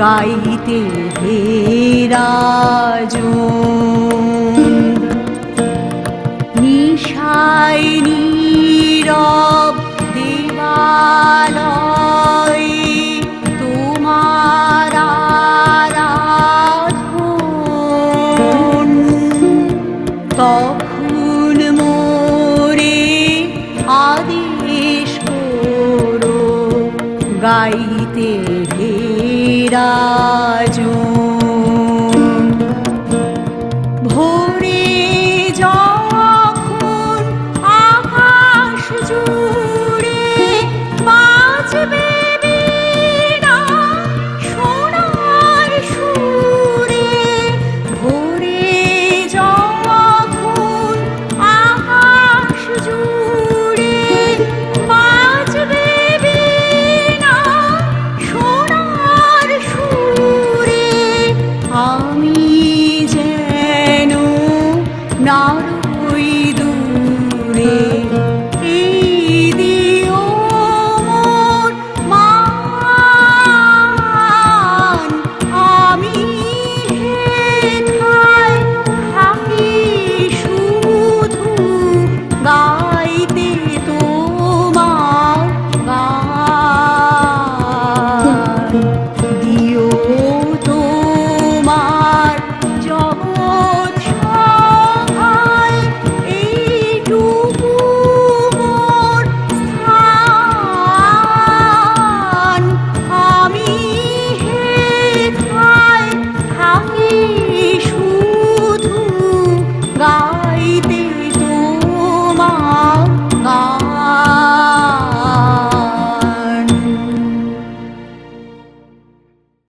গাইতে হেরাজন নিশাই নীরব দেবালয় তোমার আরাধন। তখন মোরে আদেশ করো গাইতে বিরাজু ভোরে